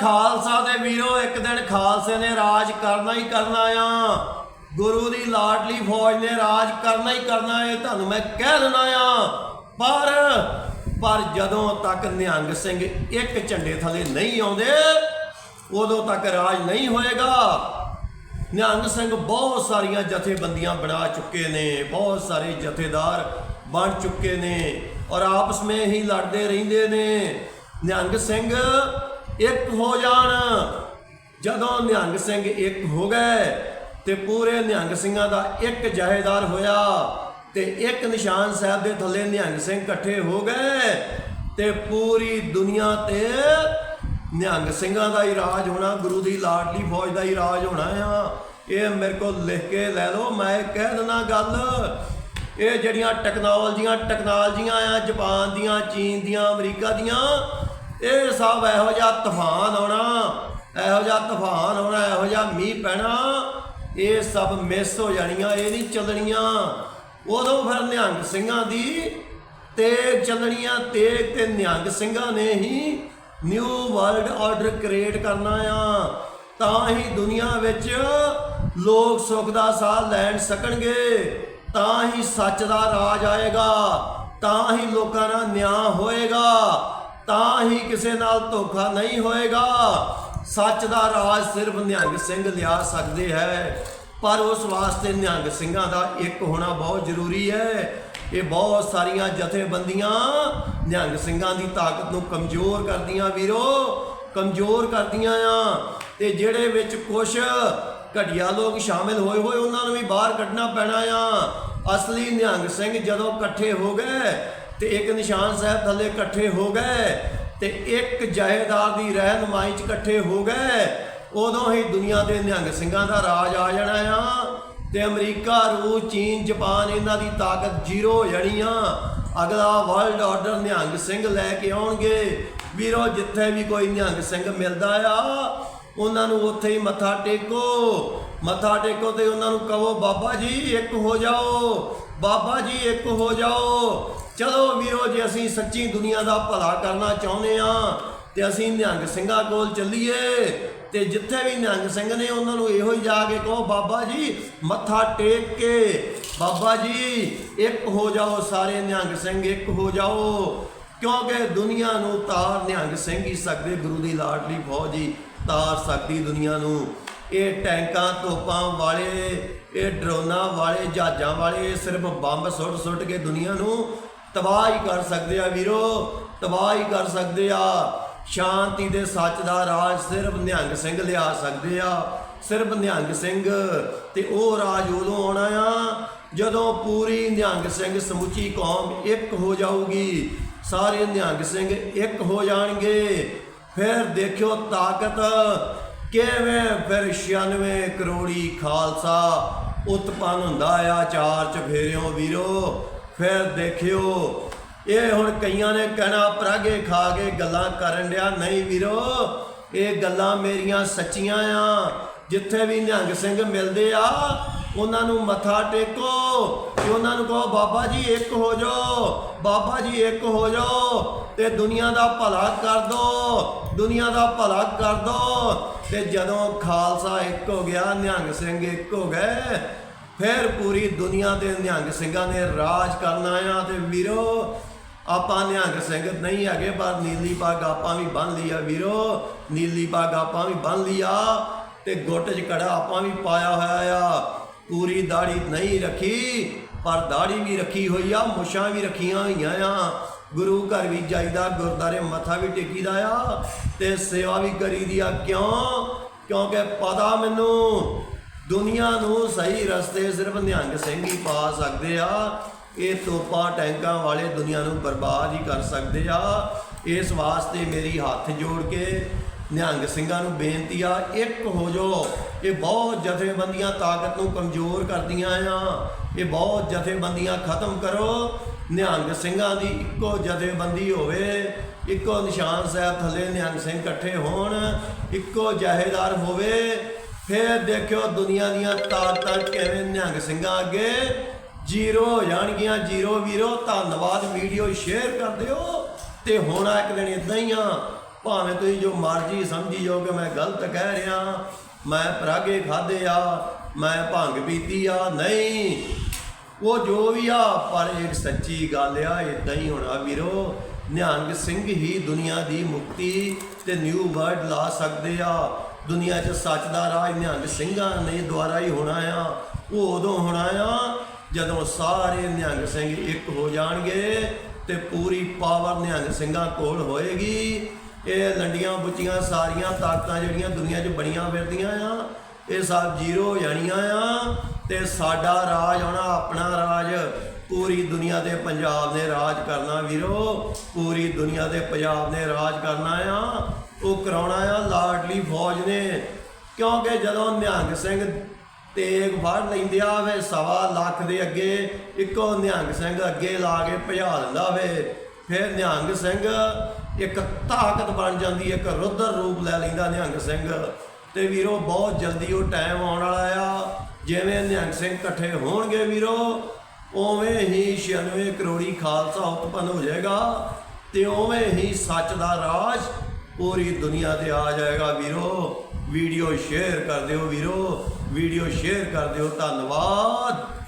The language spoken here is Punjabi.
ਖਾਲਸਾ ਦੇ ਵੀਰੋ, ਇੱਕ ਦਿਨ ਖਾਲਸੇ ਨੇ ਰਾਜ ਕਰਨਾ ਹੀ ਕਰਨਾ ਆ। ਗੁਰੂ ਦੀ ਲਾਡਲੀ ਫੌਜ ਨੇ ਰਾਜ ਕਰਨਾ ਹੀ ਕਰਨਾ ਇਹ ਤੁਹਾਨੂੰ ਮੈਂ ਕਹਿ ਦਿੰਦਾ ਆ। ਪਰ ਪਰ ਜਦੋਂ ਤੱਕ ਨਿਹੰਗ ਸਿੰਘ ਇੱਕ ਝੰਡੇ ਥੱਲੇ ਨਹੀਂ ਆਉਂਦੇ, ਉਦੋਂ ਤੱਕ ਰਾਜ ਨਹੀਂ ਹੋਏਗਾ। ਨਿਹੰਗ ਸਿੰਘ ਬਹੁਤ ਸਾਰੀਆਂ ਜਥੇਬੰਦੀਆਂ ਬਣਾ ਚੁੱਕੇ ਨੇ, ਬਹੁਤ ਸਾਰੇ ਜਥੇਦਾਰ ਬਣ ਚੁੱਕੇ ਨੇ ਔਰ ਆਪਸ ਵਿੱਚ ਹੀ ਲੜਦੇ ਰਹਿੰਦੇ ਨੇ। ਨਿਹੰਗ ਸਿੰਘ ਇੱਕ ਹੋ ਜਾਣ। ਜਦੋਂ ਨਿਹੰਗ ਸਿੰਘ ਇੱਕ ਹੋ ਗਏ ਤੇ ਪੂਰੇ ਨਿਹੰਗ ਸਿੰਘਾਂ ਦਾ ਇੱਕ ਜਹੇਦਾਰ ਹੋਇਆ ਤੇ ਇੱਕ ਨਿਸ਼ਾਨ ਸਾਹਿਬ ਦੇ ਥੱਲੇ ਨਿਹੰਗ ਸਿੰਘ ਇਕੱਠੇ ਹੋ ਗਏ ਤੇ ਪੂਰੀ ਦੁਨੀਆ ਤੇ ਨਿਹੰਗ ਸਿੰਘਾਂ ਦਾ ਹੀ ਰਾਜ ਹੋਣਾ, ਗੁਰੂ ਦੀ ਲਾਡਲੀ ਫੌਜ ਦਾ ਹੀ ਰਾਜ ਹੋਣਾ ਆ। ਇਹ ਮੇਰੇ ਕੋਲ ਲਿਖ ਕੇ ਲੈ ਲਓ, ਮੈਂ ਕਹਿ ਦਿੰਦਾ ਗੱਲ। ਇਹ ਜਿਹੜੀਆਂ ਟੈਕਨੋਲੋਜੀਆਂ ਟੈਕਨੋਲੋਜੀਆਂ ਆ, ਜਾਪਾਨ ਦੀਆਂ, ਚੀਨ ਦੀਆਂ, ਅਮਰੀਕਾ ਦੀਆਂ ਇਹ ਸਭ ਇਹੋ ਜਿਹਾ ਤੂਫਾਨ ਆਉਣਾ, ਇਹੋ ਜਿਹਾ ਤੂਫਾਨ ਆਉਣਾ, ਇਹੋ ਜਿਹਾ ਮੀਂਹ ਪੈਣਾ, ਇਹ ਸਭ ਮਿਸ ਹੋ ਜਾਣੀਆਂ, ਇਹ ਨਹੀਂ ਚੱਲਣੀਆਂ। ਉਦੋਂ ਫਿਰ ਨਿਹੰਗ ਸਿੰਘਾਂ ਦੀ ਤੇਗ ਚੱਲਣੀਆਂ ਤੇਗ ਤੇ ਨਿਹੰਗ ਸਿੰਘਾਂ ਨੇ ਹੀ ਨਿਊ ਵਰਲਡ ਆਰਡਰ ਕ੍ਰੀਏਟ ਕਰਨਾ ਆ। ਤਾਂ ਹੀ ਦੁਨੀਆ ਵਿੱਚ ਲੋਕ ਸੁੱਖ ਦਾ ਸਾਹ ਲੈਣ ਸਕਣਗੇ, ਤਾਂ ਹੀ ਸੱਚ ਦਾ ਰਾਜ ਆਏਗਾ, ਤਾਂ ਹੀ ਲੋਕਾਂ ਦਾ ਨਿਆਂ ਹੋਏਗਾ। ਤਾਂ ਹੀ ਕਿਸੇ ਨਾਲ ਧੋਖਾ ਨਹੀਂ ਹੋਏਗਾ। ਸੱਚ ਦਾ ਰਾਜ ਸਿਰਫ ਨਿਹੰਗ ਸਿੰਘ ਲਿਆ ਸਕਦੇ ਹੈ, ਪਰ ਉਸ ਵਾਸਤੇ ਨਿਹੰਗ ਸਿੰਘਾਂ ਦਾ ਇੱਕ ਹੋਣਾ ਬਹੁਤ ਜ਼ਰੂਰੀ ਹੈ। ਇਹ ਬਹੁਤ ਸਾਰੀਆਂ ਜਥੇਬੰਦੀਆਂ ਨਿਹੰਗ ਸਿੰਘਾਂ ਦੀ ਤਾਕਤ ਨੂੰ ਕਮਜ਼ੋਰ ਕਰਦੀਆਂ ਵੀਰੋ, ਕਮਜ਼ੋਰ ਕਰਦੀਆਂ ਆ। ਤੇ ਜਿਹੜੇ ਵਿੱਚ ਕੁਝ ਘਟੀਆ ਲੋਕ ਸ਼ਾਮਿਲ ਹੋਏ ਹੋਏ, ਉਹਨਾਂ ਨੂੰ ਵੀ ਬਾਹਰ ਕੱਢਣਾ ਪੈਣਾ ਆ। ਅਸਲੀ ਨਿਹੰਗ ਸਿੰਘ ਜਦੋਂ ਇਕੱਠੇ ਹੋ ਗਏ ਤੇ ਇੱਕ ਨਿਸ਼ਾਨ ਸਾਹਿਬ ਥੱਲੇ ਇਕੱਠੇ ਹੋ ਗਏ ਤੇ ਇੱਕ ਜਹੇਦਾਰ ਦੀ ਰਹਿਨਮਾਈ 'ਚ ਇਕੱਠੇ ਹੋ ਗਏ। ਉਦੋਂ ਹੀ ਦੁਨੀਆ ਦੇ ਨਿਹੰਗ ਸਿੰਘਾਂ ਦਾ ਰਾਜ ਆ ਜਾਣਾ ਆ ਤੇ ਅਮਰੀਕਾ, ਰੂਸ, ਚੀਨ, ਜਾਪਾਨ ਇਹਨਾਂ ਦੀ ਤਾਕਤ ਜ਼ੀਰੋ ਹੋ ਜਾਣੀ ਆ। ਅਗਲਾ ਵਰਲਡ ਆਰਡਰ ਨਿਹੰਗ ਸਿੰਘ ਲੈ ਕੇ ਆਉਣਗੇ। ਵੀਰੋ, ਜਿੱਥੇ ਵੀ ਕੋਈ ਨਿਹੰਗ ਸਿੰਘ ਮਿਲਦਾ ਆ, ਉਹਨਾਂ ਨੂੰ ਉੱਥੇ ਹੀ ਮੱਥਾ ਟੇਕੋ। ਮੱਥਾ ਟੇਕੋ ਤੇ ਉਹਨਾਂ ਨੂੰ ਕਹੋ, ਬਾਬਾ ਜੀ, ਇੱਕ ਹੋ ਜਾਓ। ਬਾਬਾ ਜੀ, ਇੱਕ ਹੋ ਜਾਓ। ਚਲੋ ਵੀਰੋ, ਜੇ ਅਸੀਂ ਸੱਚੀ ਦੁਨੀਆ ਦਾ ਭਲਾ ਕਰਨਾ ਚਾਹੁੰਦੇ ਆ ਤੇ ਅਸੀਂ ਨਿਹੰਗ ਸਿੰਘਾਂ ਕੋਲ ਚੱਲੀਏ। ਤੇ ਜਿੱਥੇ ਵੀ ਨਿਹੰਗ ਸਿੰਘ ਨੇ, ਉਹਨਾਂ ਨੂੰ ਇਹੋ ਹੀ ਜਾ ਕੇ ਕਹੋ, ਬਾਬਾ ਜੀ, ਮੱਥਾ ਟੇਕ ਕੇ, ਬਾਬਾ ਜੀ, ਇੱਕ ਹੋ ਜਾਓ ਸਾਰੇ ਨਿਹੰਗ ਸਿੰਘ, ਇੱਕ ਹੋ ਜਾਓ। ਕਿਉਂਕਿ ਦੁਨੀਆ ਨੂੰ ਤਾਰ ਨਿਹੰਗ ਸਿੰਘ ਹੀ ਸਕਦੇ, ਗੁਰੂ ਦੀ ਲਾਡਲੀ ਫੌਜ ਹੀ ਤਾਰ ਸਕਦੀ ਦੁਨੀਆ ਨੂੰ। ਇਹ ਟੈਂਕਾਂ, ਤੋਪਾਂ ਵਾਲੇ, ਇਹ ਡਰੋਨਾਂ ਵਾਲੇ, ਜਹਾਜ਼ਾਂ ਵਾਲੇ ਸਿਰਫ ਬੰਬ ਸੁੱਟ ਸੁੱਟ ਕੇ ਦੁਨੀਆ ਨੂੰ ਤਬਾਹ ਹੀ ਕਰ ਸਕਦੇ ਆ ਵੀਰੋ, ਤਬਾਹ ਹੀ ਕਰ ਸਕਦੇ ਆ। ਸ਼ਾਂਤੀ ਦੇ ਸੱਚ ਦਾ ਰਾਜ ਸਿਰਫ ਨਿਹੰਗ ਸਿੰਘ ਲਿਆ ਸਕਦੇ ਆ। ਸਿਰਫ ਨਿਹੰਗ ਸਿੰਘ ਤੇ ਉਹ ਰਾਜ ਉਦੋਂ ਆਉਣਾ ਆ ਜਦੋਂ ਪੂਰੀ ਨਿਹੰਗ ਸਿੰਘ ਸਮੁੱਚੀ ਕੌਮ ਇੱਕ ਹੋ ਜਾਊਗੀ। ਸਾਰੇ ਨਿਹੰਗ ਸਿੰਘ ਇੱਕ ਹੋ ਜਾਣਗੇ। ਫਿਰ ਦੇਖਿਓ ਤਾਕਤ ਕਿਵੇਂ ਫਿਰ 96 ਕਰੋੜੀ ਖਾਲਸਾ ਉਤਪੰਨ ਹੁੰਦਾ ਆ ਚਾਰ ਚ ਫੇਰਿਓ ਵੀਰੋ? ਫਿਰ ਦੇਖਿਓ, ਇਹ ਹੁਣ ਕਈਆਂ ਨੇ ਕਹਿਣਾ, ਪਰਾਗੇ ਖਾ ਕੇ ਗੱਲਾਂ ਕਰਨ ਡਿਆ। ਨਹੀਂ ਵੀਰੋ, ਇਹ ਗੱਲਾਂ ਮੇਰੀਆਂ ਸੱਚੀਆਂ ਆ। ਜਿੱਥੇ ਵੀ ਨਿਹੰਗ ਸਿੰਘ ਮਿਲਦੇ ਆ ਉਹਨਾਂ ਨੂੰ ਮੱਥਾ ਟੇਕੋ ਤੇ ਉਹਨਾਂ ਨੂੰ ਕਹੋ, ਬਾਬਾ ਜੀ, ਇੱਕ ਹੋ ਜਾਓ, ਬਾਬਾ ਜੀ, ਇੱਕ ਹੋ ਜਾਓ ਤੇ ਦੁਨੀਆ ਦਾ ਭਲਾ ਕਰ ਦੋ, ਦੁਨੀਆ ਦਾ ਭਲਾ ਕਰ ਦੋ। ਤੇ ਜਦੋਂ ਖਾਲਸਾ ਇੱਕ ਹੋ ਗਿਆ, ਨਿਹੰਗ ਸਿੰਘ ਇੱਕ ਹੋ ਗਏ, ਫਿਰ ਪੂਰੀ ਦੁਨੀਆ ਦੇ ਨਿਹੰਗ ਸਿੰਘਾਂ ਨੇ ਰਾਜ ਕਰਨਾ ਆ ਤੇ ਵੀਰੋ, ਆਪਾਂ ਨਿਹੰਗ ਸਿੰਘ ਨਹੀਂ ਹੈਗੇ, ਪਰ ਨੀਲੀ ਪੱਗ ਆਪਾਂ ਵੀ ਬੰਨ ਲਈ ਆ ਵੀਰੋ, ਨੀਲੀ ਪੱਗ ਆਪਾਂ ਵੀ ਬੰਨ ਲਈ ਆ ਤੇ ਗੁੱਟ 'ਚ ਕੜਾ ਆਪਾਂ ਵੀ ਪਾਇਆ ਹੋਇਆ ਆ। ਪੂਰੀ ਦਾੜੀ ਨਹੀਂ ਰੱਖੀ, ਪਰ ਦਾੜੀ ਵੀ ਰੱਖੀ ਹੋਈ ਆ, ਮੁੱਛਾਂ ਵੀ ਰੱਖੀਆਂ ਹੋਈਆਂ ਆ। ਗੁਰੂ ਘਰ ਵੀ ਜਾਈਦਾ ਗੁਰਦਾਰੇ ਮੱਥਾ ਵੀ ਟੇਕੀਦਾ ਆ ਤੇ ਸੇਵਾ ਵੀ ਕਰੀਦੀ ਆ। ਕਿਉਂ? ਕਿਉਂਕਿ ਪਤਾ ਮੈਨੂੰ, ਦੁਨੀਆ ਨੂੰ ਸਹੀ ਰਸਤੇ ਸਿਰਫ ਨਿਹੰਗ ਸਿੰਘ ਹੀ ਪਾ ਸਕਦੇ ਆ। ਇਹ ਤੋਪਾਂ ਟੈਂਕਾਂ ਵਾਲੇ ਦੁਨੀਆ ਨੂੰ ਬਰਬਾਦ ਹੀ ਕਰ ਸਕਦੇ ਆ। ਇਸ ਵਾਸਤੇ ਮੇਰੀ ਹੱਥ ਜੋੜ ਕੇ ਨਿਹੰਗ ਸਿੰਘਾਂ ਨੂੰ ਬੇਨਤੀ ਆ, ਇੱਕ ਹੋ ਜਾਓ ਇਹ ਬਹੁਤ ਜਥੇਬੰਦੀਆਂ ਤਾਕਤ ਨੂੰ ਕਮਜ਼ੋਰ ਕਰਦੀਆਂ ਆ। ਇਹ ਬਹੁਤ ਜਥੇਬੰਦੀਆਂ ਖਤਮ ਕਰੋ। ਨਿਹੰਗ ਸਿੰਘਾਂ ਦੀ ਇੱਕੋ ਜਥੇਬੰਦੀ ਹੋਵੇ, ਇੱਕੋ ਨਿਸ਼ਾਨ ਸਾਹਿਬ ਥੱਲੇ ਨਿਹੰਗ ਸਿੰਘ ਇਕੱਠੇ ਹੋਣ, ਇੱਕੋ ਜਹੇਦਾਰ ਹੋਵੇ, ਫਿਰ ਦੇਖਿਓ ਦੁਨੀਆ ਦੀਆਂ ਤਾਕਤਾਂ ਕਿਵੇਂ ਨਿਹੰਗ ਸਿੰਘਾਂ ਅੱਗੇ ਜ਼ੀਰੋ ਹੋ ਜਾਣਗੀਆਂ, ਜ਼ੀਰੋ ਵੀਰੋ। ਧੰਨਵਾਦ, ਵੀਡੀਓ ਸ਼ੇਅਰ ਕਰ ਦਿਓ। ਤੇ ਹੋਣਾ ਇੱਕ ਦਿਨ ਇਦਾਂ ਹੀ ਆ ਭਾਵੇਂ ਤੁਸੀਂ ਜੋ ਮਰਜ਼ੀ ਸਮਝੀ ਜਾਓ ਕਿ ਮੈਂ ਗਲਤ ਕਹਿ ਰਿਹਾ, ਮੈਂ ਪਰਾਗੇ ਖਾਦੇ ਆ, ਮੈਂ ਭੰਗ ਪੀਤੀ ਆ, ਨਹੀਂ। ਉਹ ਜੋ ਵੀ ਆ, ਪਰ ਇੱਕ ਸੱਚੀ ਗੱਲ ਆ ਇਦਾਂ ਹੀ ਹੋਣਾ ਵੀਰੋ। ਨਿਹੰਗ ਸਿੰਘ ਹੀ ਦੁਨੀਆ ਦੀ ਮੁਕਤੀ ਤੇ ਨਿਊ ਵਰਲਡ ਲਾ ਸਕਦੇ ਆ। ਦੁਨੀਆ 'ਚ ਸੱਚ ਦਾ ਰਾਜ ਨਿਹੰਗ ਸਿੰਘਾਂ ਨੇ ਦੁਆਰਾ ਹੀ ਹੋਣਾ ਆ। ਉਹ ਉਦੋਂ ਹੋਣਾ ਆ ਜਦੋਂ ਸਾਰੇ ਨਿਹੰਗ ਸਿੰਘ ਇੱਕ ਹੋ ਜਾਣਗੇ ਤੇ ਪੂਰੀ ਪਾਵਰ ਨਿਹੰਗ ਸਿੰਘਾਂ ਕੋਲ ਹੋਏਗੀ। ਇਹ ਲੰਡੀਆਂ, ਬੁੱਚੀਆਂ, ਸਾਰੀਆਂ ਤਾਕਤਾਂ ਜਿਹੜੀਆਂ ਦੁਨੀਆ 'ਚ ਬਣੀਆਂ ਫਿਰਦੀਆਂ ਆ, ਇਹ ਸਭ ਜ਼ੀਰੋ ਹੋ ਜਾਣੀਆਂ ਆ ਤੇ ਸਾਡਾ ਰਾਜ ਆਉਣਾ ਆਪਣਾ ਰਾਜ। ਪੂਰੀ ਦੁਨੀਆ ਦੇ ਪੰਜਾਬ ਨੇ ਰਾਜ ਕਰਨਾ ਵੀਰੋ, ਪੂਰੀ ਦੁਨੀਆ ਦੇ ਪੰਜਾਬ ਨੇ ਰਾਜ ਕਰਨਾ ਆ, ਉਹ ਕਰਾਉਣਾ ਆ ਲਾਡਲੀ ਫੌਜ ਨੇ। ਕਿਉਂਕਿ ਜਦੋਂ ਨਿਹੰਗ ਸਿੰਘ ਤੇਗ ਫੜ ਲੈਂਦੇ ਆ ਵੇ, ਸਵਾ ਲੱਖ ਦੇ ਅੱਗੇ ਇੱਕੋ ਨਿਹੰਗ ਸਿੰਘ ਅੱਗੇ ਲਾ ਕੇ ਭਜਾ ਦਿੰਦਾ ਵੇ, ਫਿਰ ਨਿਹੰਗ ਸਿੰਘ ਇੱਕ ਤਾਕਤ ਬਣ ਜਾਂਦੀ ਹੈ, ਇੱਕ ਰੁਦਰ ਰੂਪ ਲੈ ਲੈਂਦਾ ਨਿਹੰਗ ਸਿੰਘ। ਤੇ ਵੀਰੋ ਬਹੁਤ ਜਲਦੀ ਉਹ ਟਾਈਮ ਆਉਣ ਵਾਲਾ ਆ। ਜਿਵੇਂ ਨਿਹੰਗ ਸਿੰਘ ਇਕੱਠੇ ਹੋਣਗੇ ਵੀਰੋ ਉਵੇਂ ਹੀ 96 ਕਰੋੜੀ ਖਾਲਸਾ ਉਤਪੰਨ ਹੋ ਜਾਏਗਾ ਤੇ ਉਵੇਂ ਹੀ ਸੱਚ ਦਾ ਰਾਜ ਪੂਰੀ ਦੁਨੀਆ ਤੇ ਆ ਜਾਏਗਾ ਵੀਰੋ। ਵੀਡੀਓ ਸ਼ੇਅਰ ਕਰ ਦਿਓ ਵੀਰੋ ਵੀਡੀਓ ਸ਼ੇਅਰ ਕਰ ਦਿਓ। ਧੰਨਵਾਦ।